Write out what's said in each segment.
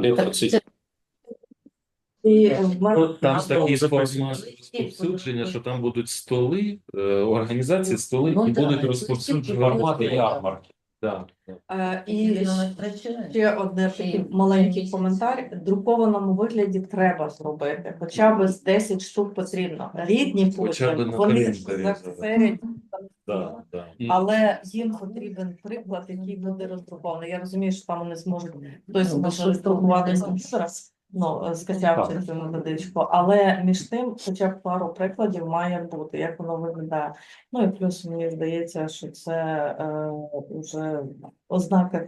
Де Так, І в мене Ну, там такий формат розповсюдження, що там будуть столи, е, організації столи, Ну, і да, будуть розповсюджувати. формати ярмарки. Да. Е, І ще одне такий маленький коментар. В друкованому вигляді треба зробити, хоча б з 10 штук потрібно. Рідні Хоча б потім, на вони принтері захсерять, Да, да. але їм потрібен приклад, який буде роздрукований. Я розумію, що там вони зможуть хтось Ну, може бо роздрукувати що комп'ютера, ну, скачавши цю методичку, але між тим, хоча б пару прикладів має бути, як воно виглядає. Ну і плюс мені здається, що це е, вже ознака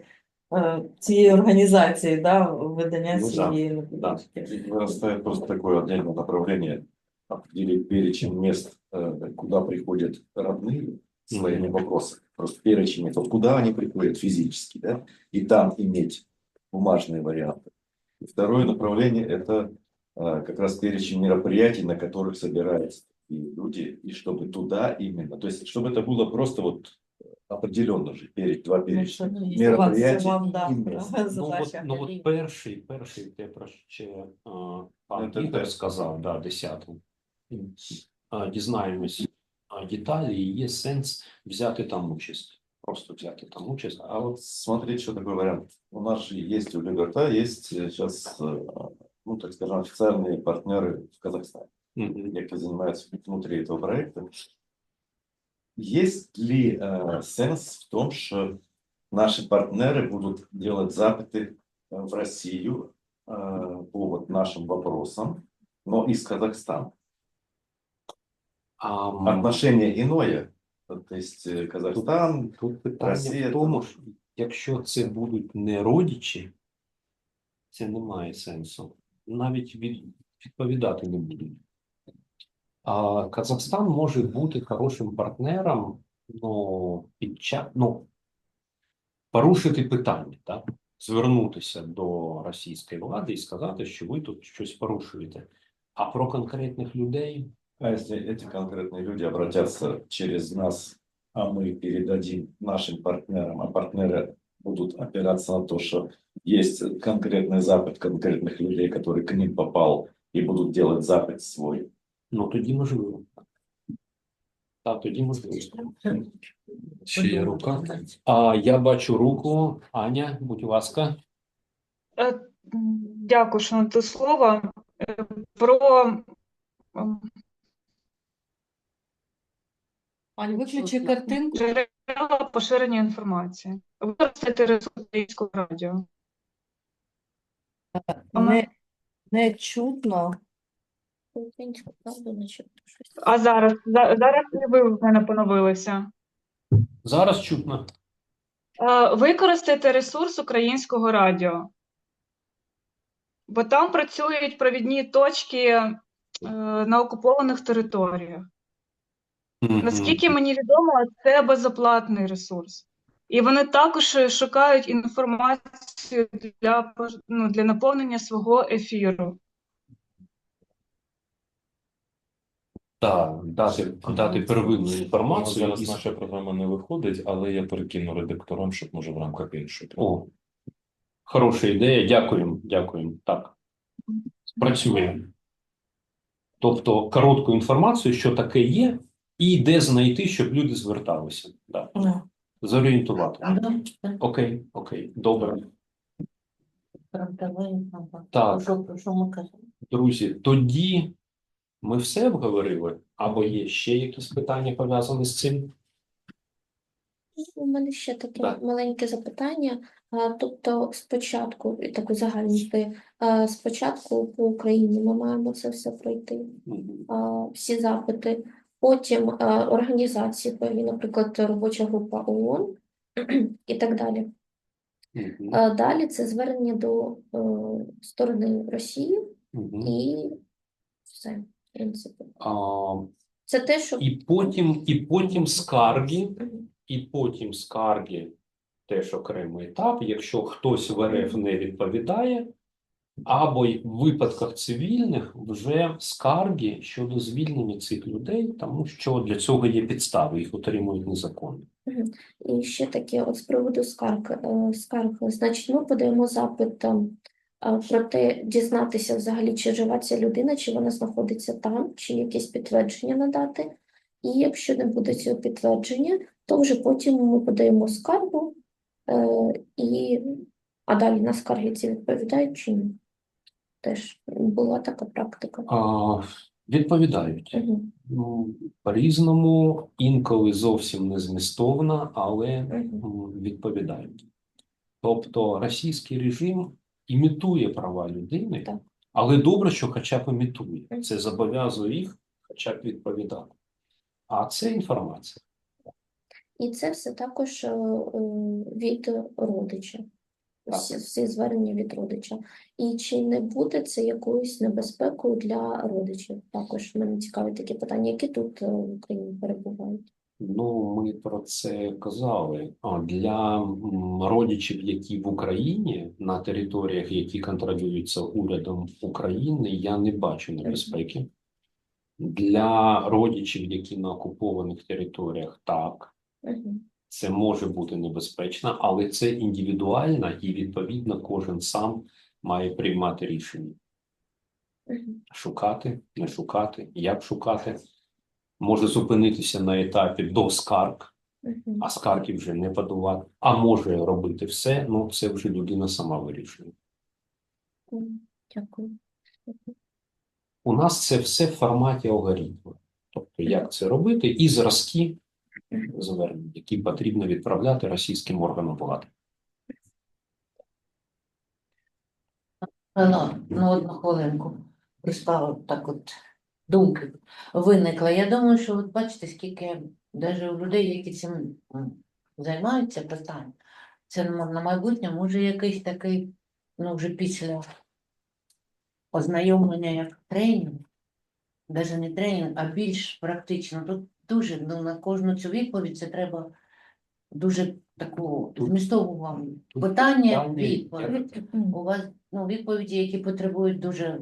е, цієї організації, да, видання Ну, да, цієї методички. Вырастает просто такое отдельное направление, определить перечень мест, э, куда приходят родные с своими вопросами. Просто перечень метод, куда они приходят физически, да, и там иметь бумажные варианты. И второе направление – это э, как раз перечень мероприятий, на которых собираются такие люди, и чтобы туда именно, то есть чтобы это было просто вот определенно же, перечень, два перечня. Ну, це- мероприятий це вам, да, і місць. Ну, от, задача. ну от перший, перший, те про ще а, пан Це Ігор те. сказав, да, десятий. А, Дізнаємось а, деталі, і є сенс взяти там участь. Просто взяти там участь. А вот смотрите, что такой вариант. У нас же есть, у Либерта есть э, сейчас, э, ну, так скажем, официальные партнеры в Казахстане, Мгм. которые занимаются внутри этого проекта. Есть ли э, сенс в том, что наши партнеры будут делать запыты э, в Россию э, по вот нашим вопросам, но из Казахстана? А, м, Отношение иное, то есть э, Казахстан, Тут питання Росія в тому, що якщо це будуть не родичі, це не має сенсу. Навіть від, відповідати не будуть. А Казахстан може бути хорошим партнером, ну, під час, ну, порушити питання, так? Звернутися до російської влади і сказати, що ви тут щось порушуєте. А про конкретних людей А если эти конкретные люди обратятся через нас, а мы передадим нашим партнерам, а партнеры будут опираться на то, что есть конкретный запад конкретных людей, который к ним попал, и будут делать запад свой. Ну, тоді можливо. Так, тоді можливо. Ще є рука. А я бачу руку. Аня, будь ласка. Е, м, Дякую, що надали слово. Е, Про Ань, виключи картинку. джерела поширення інформації. Використати ресурс українського радіо. Не, не чутно. Українську правду, наче щось. А зараз, за- зараз ви в мене поновилися. Зараз чутно. Е, Використати ресурс українського радіо. Бо там працюють провідні точки е, на окупованих територіях. Наскільки мені відомо, це безоплатний ресурс. І вони також е, шукають інформацію для, ну, для наповнення свого ефіру. Так, дати, дати первинну Ну, інформацію. Зараз і- наша програма не виходить, але я перекину редакторам, щоб може в рамках іншої. О, хороша ідея. Дякуємо, дякуємо. Так. Працює. Тобто коротку інформацію, що таке є, і де знайти, щоб люди зверталися. Да. Ну, Зорієнтувати. Да, Окей, окей, добре. Так. Що, про що ми кажемо? Друзі, тоді ми все обговорили, або є ще якісь питання пов'язані з цим? У мене ще таке Так. маленьке запитання. А, Тобто, спочатку, і так узагальнити, а, спочатку по Україні ми маємо це все пройти, а, всі запити, потім а, організації певні, наприклад, робоча група ООН і так далі. А Далі це звернення до е, сторони Росії і все, в принципі. А, Це те, що і потім, і потім скарги, і потім скарги теж окремий етап, якщо хтось в РФ не відповідає, або й в випадках цивільних вже скарги щодо звільнення цих людей, тому що для цього є підстави, їх отримують незаконно. І ще таке, от з приводу скарг, е, скарг, значить, ми подаємо запит там, А, Проте дізнатися взагалі, чи жива ця людина, чи вона знаходиться там, чи якесь підтвердження надати. І якщо не буде цього підтвердження, то вже потім ми подаємо скаргу, е, і, а далі на скарги ці відповідають чи ні. Теж була така практика. А, відповідають. Ну, по-різному, інколи зовсім не змістовно, але м, відповідають. Тобто російський режим імітує права людини, Так. але добре, що хоча б імітує. Це зобов'язує їх хоча б відповідати. А це інформація. І це все також е, е, від родича. Всі, всі звернення від родича. І чи не буде це якоюсь небезпекою для родичів? Також мене цікавить такі питання, які тут е, в Україні перебувають. Ну, ми про це казали. А для родичів, які в Україні на територіях, які контролюються урядом України, я не бачу небезпеки. Для родичів, які на окупованих територіях, так. Це може бути небезпечно, але це індивідуально і відповідно кожен сам має приймати рішення. Шукати, не шукати, як шукати. Може зупинитися на етапі до скарг, а скарги вже не подавати, а може робити все, ну це вже людина сама вирішує. Дякую. У нас це все в форматі алгоритму. Тобто, як це робити, і зразки звернень, які потрібно відправляти російським органам влади. Ну, ну, одну хвилинку. От так от думки виникла. Я думаю, що от бачите, скільки навіть у людей, які цим займаються питанням, це на на майбутнє може якийсь такий, ну вже після ознайомлення як тренінг, навіть не тренінг, а більш практично. Тут дуже ну, на кожну цю відповідь це треба дуже таку змістову вам питання, відповідь. У вас ну, відповіді, які потребують дуже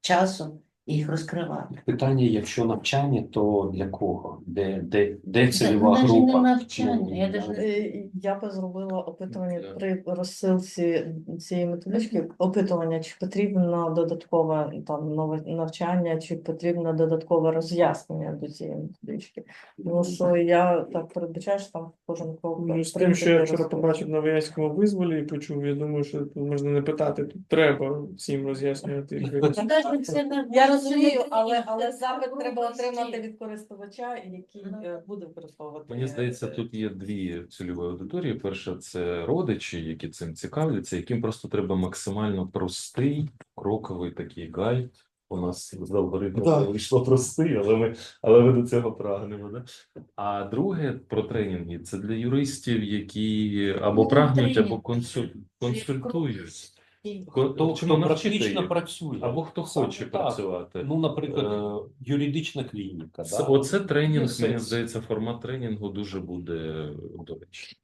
часу їх розкривати. Питання, якщо навчання, то для кого? Де, де, де Це цільова навіть група? не навчання, я Ну, даже не- Е, Я би зробила опитування при розсилці цієї методички, опитування, чи потрібно додаткове там нове навчання, чи потрібно додаткове роз'яснення до цієї методички. Тому що я так передбачаю, що там кожен крок Ну, з тим, що я вчора розкрив. побачив на Вияському визволі і почув, я думаю, що можна не питати, тут треба всім роз'яснювати. Це Я це розумію, але, але запит треба отримати від користувача, який е, буде використовувати. Мені здається, е, тут є дві цільові аудиторії. Перша це родичі, які цим цікавляться, яким просто треба максимально простий кроковий такий гайд. У нас з алгоритму Да. вийшло простий, але ми, але ми до цього прагнемо. Да? А друге про тренінги це для юристів, які або Ну, прагнуть, або консуль... консультують. Ко- То, хто практично працює. Або хто хоче так. працювати. Ну, наприклад, Е, юридична клініка. Це, да? оце тренінг, мені здається, формат тренінгу дуже буде до речі. Ну,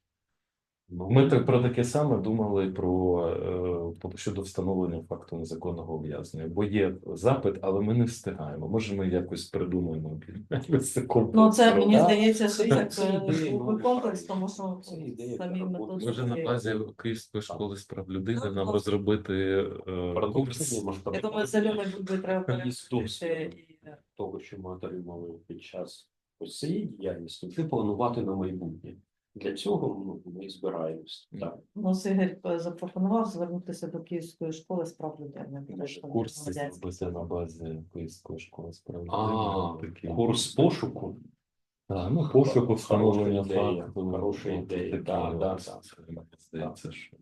Ми так про таке саме думали про е, щодо встановлення факту незаконного ув'язнення, бо є запит, але ми не встигаємо. Може, ми якось придумаємо це Ну, це мені здається, що ідея, глибокий ну, комплекс, тому що самі. Може на базі Київської школи з прав людини нам розробити е, курс. Я думаю, це любить буде треба і того, що ми отримали під час ось цієї діяльності, планувати на майбутнє. Для цього ну, ми збираємось. Так. ну, Сигель запропонував звернутися до Київської школи з прав людини. Курс зробити на базі Київської школи з прав людини. курс пошуку. А, ну, пошуку, встановлення факту. хороша ідея. Мені здається, що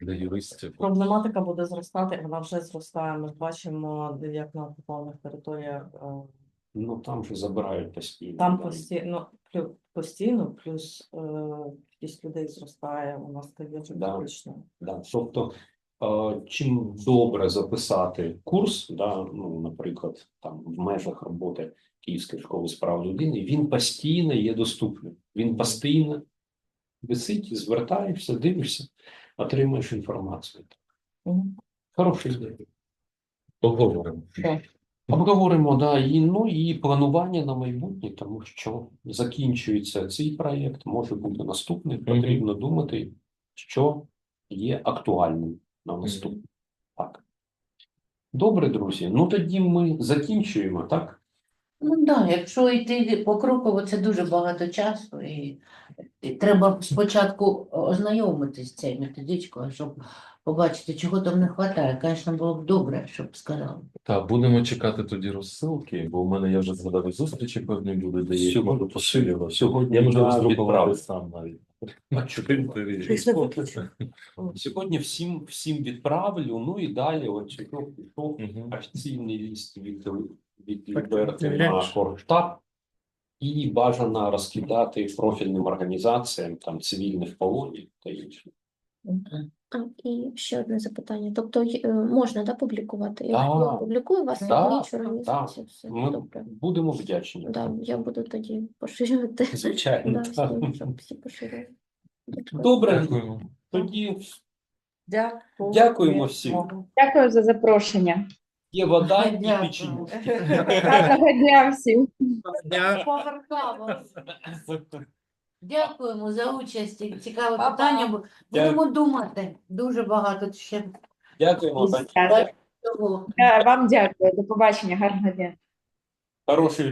для юристів. Проблематика буде зростати, вона вже зростає. Ми бачимо, як на окупованих територіях е, Ну там вже забирають постійно. там да. постійно плю- постійно, плюс е, кількість людей зростає, вона стає вже Да. Да. Тобто, е, чим добре записати курс, да, ну, наприклад, там в межах роботи Київської школи з прав людини, він постійно є доступним. Він постійно висить, звертаєшся, дивишся, отримуєш інформацію. Мгм. Хороша ідея. Поговоримо. Обговоримо, да, і, ну, і планування на майбутнє, тому що закінчується цей проєкт, може бути наступний, потрібно думати, що є актуальним. на наступне. Так. Добре, друзі. Ну тоді ми закінчуємо, так? Ну так, якщо йти покроково, це дуже багато часу, і, і треба спочатку ознайомитись з цією методичкою, щоб побачити, чого там не вистачає. Звісно, було б добре, щоб сказали. Так, будемо чекати тоді розсилки, бо у мене я вже згадав зустрічі певні були, де я їх можу посилювати. сьогодні Я можу роздрукувати сам навіть. А чотири Сьогодні всім, всім відправлю, ну і далі от пішов Мгм. офіційний ліст від, від Так, на? Корштаб і бажано розкидати профільним організаціям там цивільних в полоні та інше. А, і ще одне запитання. Тобто е, можна да, публікувати? Я, я публікую вас так, на ніч організацію. Все Ми добре. будемо вдячні. Да, я буду тоді поширювати. Звичайно, Да, щоб всі поширювали. Добре, Дякуємо. тоді Дякую. Дякуємо всім. Дякую за запрошення. Є вода і печінь. Гарного дня всім. Дякуємо за участь. і Цікаве Па-па. питання. бо Будемо думати. Дуже багато ще Дякуємо. Всього. Вам дякую. До побачення. Гарного дня. Хороший